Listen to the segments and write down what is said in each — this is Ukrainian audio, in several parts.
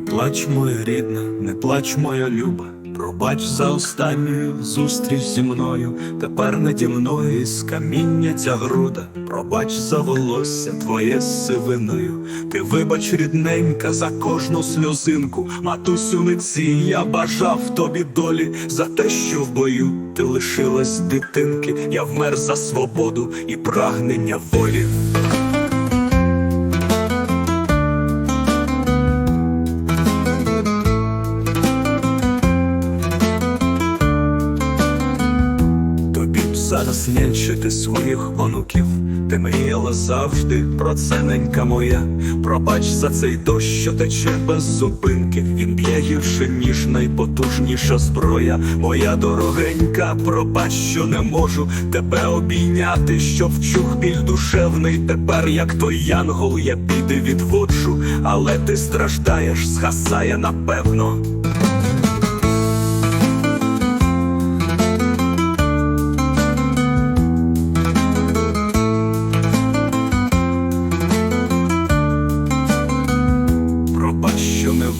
плач, моя рідна, не плач, моя люба. Пробач за останню зустріч зі мною. Тепер наді мною із каміння ця груда. Пробач за волосся твоє сивиною. Ти вибач, рідненька, за кожну сльозинку. Матусю митці, я бажав тобі долі за те, що в бою ти лишилась дитинки. Я вмер за свободу і прагнення волі. Нянчити своїх онуків, ти мріяла завжди про це, ненька моя. Пробач за цей дощ, що тече без зупинки. Він б'є гірше, ніж найпотужніша зброя. Моя дорогенька, пробач, що не можу тебе обійняти, що вчух біль душевний. Тепер, як той янгол, я біди відводжу, але ти страждаєш, згасає напевно.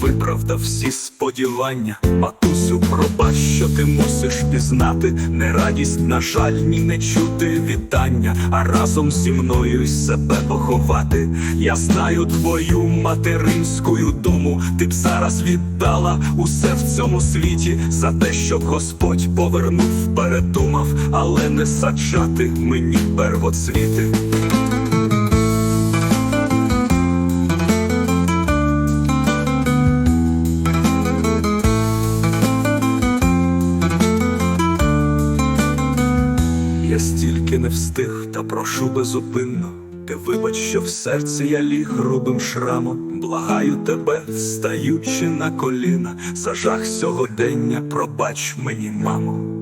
Виправдав всі сподівання. Матусю, пробач, що ти мусиш пізнати не радість, на жаль, ні не чути вітання, а разом зі мною себе поховати. Я знаю твою материнську думу. Ти б зараз віддала усе в цьому світі за те, щоб Господь повернув, передумав, але не саджати мені первоцвіти. Я не встиг, та прошу безупинно. Ти вибач, що в серці я ліг грубим шрамом. Благаю тебе, встаючи на коліна, за жах сьогодення, пробач мені, мамо.